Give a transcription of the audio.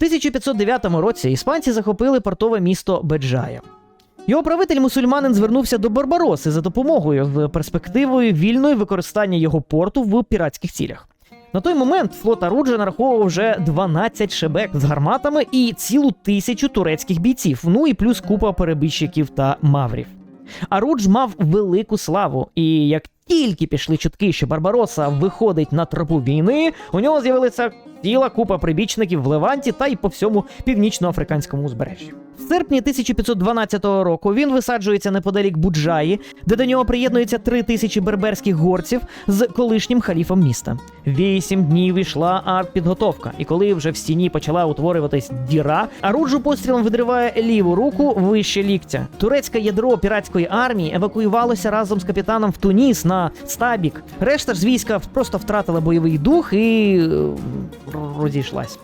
1509 році іспанці захопили портове місто Беджая. Його правитель мусульманин звернувся до Барбароси за допомогою з перспективою вільної використання його порту в піратських цілях. На той момент флот Аруджа нараховував вже 12 шебек з гарматами і цілу тисячу турецьких бійців, ну і плюс купа перебіжчиків та маврів. Арудж мав велику славу, і як тільки пішли чутки, що Барбароса виходить на тропу війни, у нього з'явилася ціла купа прибічників в Леванті та й по всьому північноафриканському узбережжі. В серпні 1512 року він висаджується неподалік Буджаї, де до нього приєднується три тисячі берберських горців з колишнім халіфом міста. Вісім днів ішла артпідготовка, і коли вже в стіні почала утворюватись діра, Аруджу пострілом видриває ліву руку вище ліктя. Турецьке ядро піратської армії евакуювалося разом з капітаном в Туніс на стабік. Решта ж з війська просто втратила бойовий дух і е, розійшлась.